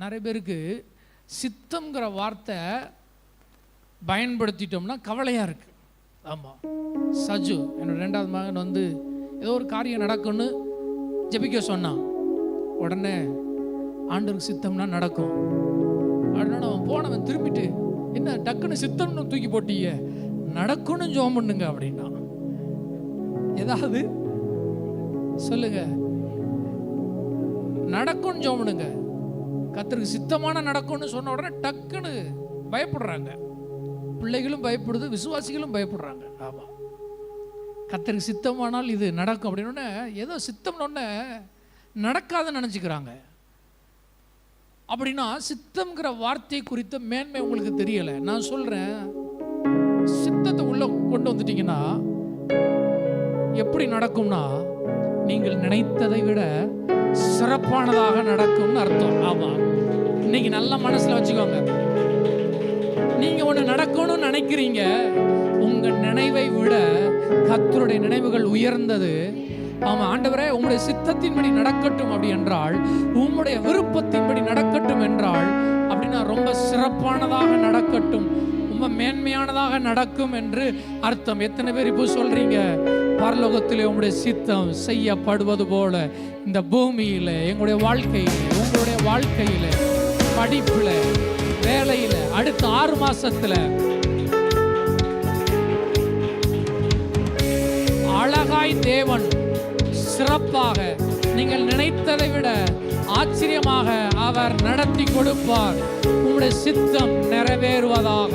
நிறைய பேருக்கு சித்தம்ங்கிற வார்த்தை பயன்படுத்திட்டோம்னா கவலையாக இருக்குது ஆமாம் சஜு என்னோட ரெண்டாவது மகன் வந்து ஏதோ ஒரு காரியம் நடக்கும்னு ஜெபிக்க சொன்னான். உடனே ஆண்டருக்கு சித்தம்னா நடக்கும். அதனால அவன் போனவன் திரும்பிட்டு என்ன டக்குன்னு சித்தம்னு தூக்கி போட்டீங்க நடக்கும்னு ஜோம் பண்ணுங்க அப்படின்னா ஏதாவது சொல்லுங்க. நடக்கும்னு ஜோம் பண்ணுங்க. கத்தருக்கு சித்தமான நடக்கும்னு சொன்ன உடனே டக்குன்னு பயப்படுறாங்க. பிள்ளைகளும் பயப்படுது விசுவாசிகளும் பயப்படுறாங்க. ஆமாம் கத்தருக்கு சித்தமானால் இது நடக்கும் அப்படின்னு ஏதோ சித்தம்னு நடக்காதுன்னு நினச்சிக்கிறாங்க. அப்படின்னா சித்தம்ங்கிற வார்த்தை குறித்த மேன்மை உங்களுக்கு தெரியலை. நான் சொல்கிறேன் சித்தத்தை உள்ள கொண்டு வந்துட்டீங்கன்னா எப்படி நடக்கும்னா நீங்கள் நினைத்ததை விட சிறப்பானதாக நடக்கும்னு அர்த்தம். ஆமா. இன்னைக்கு நல்ல மனசுல வச்சுக்கோங்க. நீங்க ஒண்ணு நடக்கணும்னு நினைக்கிறீங்க. உங்க நினைவை விட கத்தருடைய நினைவுகள் உயர்ந்தது. ஆமா ஆண்டவரே உங்களுடைய சித்தத்தின்படி நடக்கட்டும் அப்படி என்றால் உம்முடைய விருப்பத்தின்படி நடக்கட்டும் என்றால் அப்படின்னா ரொம்ப சிறப்பானதாக நடக்கட்டும். ரொம்ப மேன்மையானதாக நடக்கும் என்று அர்த்தம். எத்தனை பேர் இப்போ சொல்றீங்க? பரலோகத்திலே உங்களுடைய சித்தம் செய்யப்படுவது போல இந்த பூமியில் எங்களுடைய வாழ்க்கையில் உங்களுடைய வாழ்க்கையில படிப்புல வேலையில் அடுத்த ஆறு மாசத்துல அழகாய் தேவன் சிறப்பாக நீங்கள் நினைத்ததை விட ஆச்சரியமாக அவர் நடத்தி கொடுப்பார். உங்களுடைய சித்தம் நிறைவேறுவதாக.